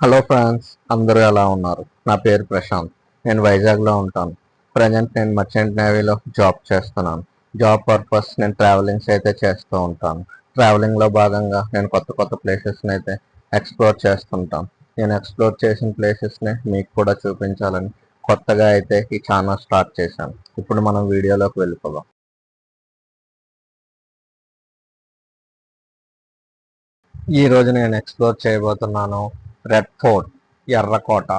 Hello friends అందరూ ఎలా ఉన్నారు? నా పేరు ప్రశాంత్. నేను వైజాగ్లో ఉంటాను. ప్రజెంట్ నేను మర్చెంట్ నేవీలో జాబ్ చేస్తున్నాను. జాబ్ పర్పస్ నేను ట్రావెలింగ్స్ అయితే చేస్తూ ఉంటాను. ట్రావెలింగ్లో భాగంగా నేను కొత్త కొత్త ప్లేసెస్ని అయితే ఎక్స్ప్లోర్ చేస్తుంటాను. నేను ఎక్స్ప్లోర్ చేసిన ప్లేసెస్ని మీకు కూడా చూపించాలని కొత్తగా అయితే ఈ ఛానల్ స్టార్ట్ చేశాను. ఇప్పుడు మనం వీడియోలోకి వెళ్ళిపోదాం. ఈ నేను ఎక్స్ప్లోర్ చేయబోతున్నాను రెడ్ ఫోర్ట్ ఎర్రకోట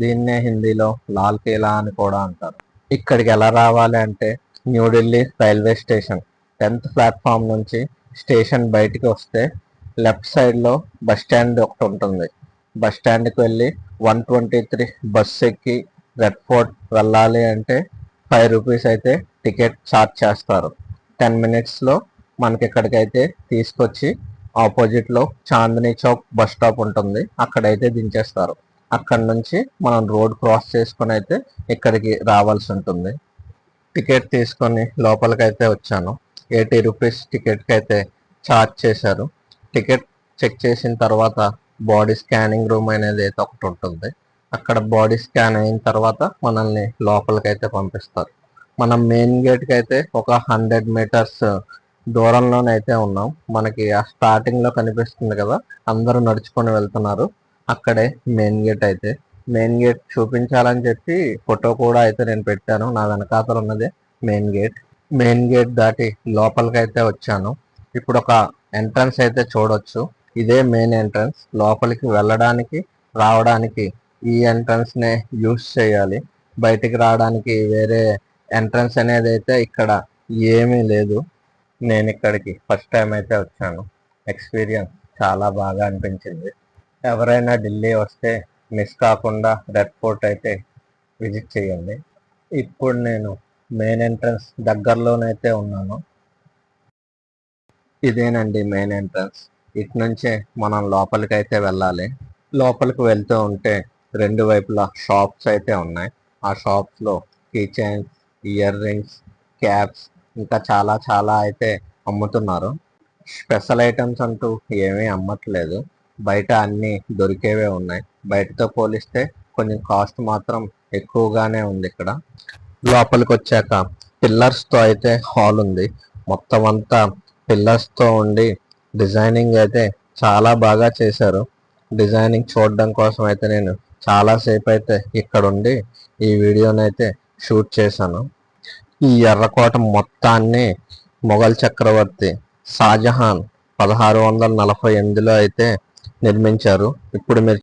దీన్నే హిందీలో లాల్ కిలా అని కూడా అంటారు. ఇక్కడికి ఎలా రావాలి అంటే New Delhi railway station. Tenth platform నుంచి స్టేషన్ బయటికి వస్తే లెఫ్ట్ సైడ్లో బస్ స్టాండ్ ఒకటి ఉంటుంది. బస్ స్టాండ్కి వెళ్ళి వన్ ట్వంటీ త్రీ బస్ ఎక్కి రెడ్ ఫోర్ట్ వెళ్ళాలి అంటే ఫైవ్ రూపీస్ అయితే టికెట్ ఛార్జ్ చేస్తారు. టెన్ మినిట్స్లో మనకి ఇక్కడికైతే తీసుకొచ్చి ఆపోజిట్లో చాందినీ చౌక్ బస్ స్టాప్ ఉంటుంది. అక్కడైతే దించేస్తారు. అక్కడ నుంచి మనం రోడ్ క్రాస్ చేసుకుని అయితే ఇక్కడికి రావాల్సి ఉంటుంది. టికెట్ తీసుకొని లోపలికి అయితే వచ్చాను. ఎయిటీ రూపీస్ టికెట్కి అయితే ఛార్జ్ చేశారు. టికెట్ చెక్ చేసిన తర్వాత బాడీ స్కానింగ్ రూమ్ అనేది అయితే ఒకటి ఉంటుంది. అక్కడ బాడీ స్కాన్ అయిన తర్వాత మనల్ని లోపలికి అయితే పంపిస్తారు. మనం మెయిన్ గేట్కి అయితే ఒక హండ్రెడ్ మీటర్స్ దూరంలోనైతే ఉన్నాం. మనకి ఆ స్టార్టింగ్లో కనిపిస్తుంది కదా అందరూ నడుచుకొని వెళ్తున్నారు. అక్కడే మెయిన్ గేట్ అయితే. మెయిన్ గేట్ చూపించాలని చెప్పి ఫోటో కూడా అయితే నేను పెట్టాను. నా వెనకాతలు ఉన్నది మెయిన్ గేట్ మెయిన్ గేట్ దాటి లోపలికి అయితే వచ్చాను. ఇప్పుడు ఒక ఎంట్రన్స్ అయితే చూడొచ్చు. ఇదే మెయిన్ ఎంట్రన్స్ లోపలికి వెళ్ళడానికి రావడానికి ఈ ఎంట్రన్స్ నే యూస్ చేయాలి. బయటికి రావడానికి వేరే ఎంట్రన్స్ అనేది అయితే ఇక్కడ ఏమీ లేదు. నేను ఇక్కడికి ఫస్ట్ టైం అయితే వచ్చాను. ఎక్స్పీరియన్స్ చాలా బాగా అనిపించింది. ఎవరైనా ఢిల్లీ వస్తే మిస్ కాకుండా రెడ్ ఫోర్ట్ అయితే విజిట్ చేయండి. ఇప్పుడు నేను మెయిన్ ఎంట్రన్స్ దగ్గరలోనైతే ఉన్నాను. ఇదేనండి మెయిన్ ఎంట్రన్స్ ఇటు నుంచే మనం లోపలికి అయితే వెళ్ళాలి. లోపలికి వెళ్తూ ఉంటే రెండు వైపులా షాప్స్ అయితే ఉన్నాయి. ఆ షాప్స్లో key chains earrings caps ఇంకా చాలా చాలా అయితే అమ్ముతున్నారు. స్పెషల్ ఐటమ్స్ అంటూ ఏమీ అమ్మట్లేదు. బయట అన్ని దొరికేవే ఉన్నాయి. బయటతో పోలిస్తే కొంచెం కాస్ట్ మాత్రం ఎక్కువగానే ఉంది ఇక్కడ. లోపలికి వచ్చాక పిల్లర్స్తో అయితే హాల్ ఉంది. మొత్తం అంతా పిల్లర్స్తో ఉండి డిజైనింగ్ అయితే చాలా బాగా చేశారు. డిజైనింగ్ చూడడం కోసం అయితే నేను చాలాసేపు అయితే ఇక్కడ ఉండి ఈ వీడియోని అయితే షూట్ చేశాను. ఈ ఎర్రకోట మొత్తాన్ని మొఘల్ చక్రవర్తి షాజహాన్ పదహారు వందల నలభై ఎనిమిదిలో అయితే నిర్మించారు. ఇప్పుడు మీరు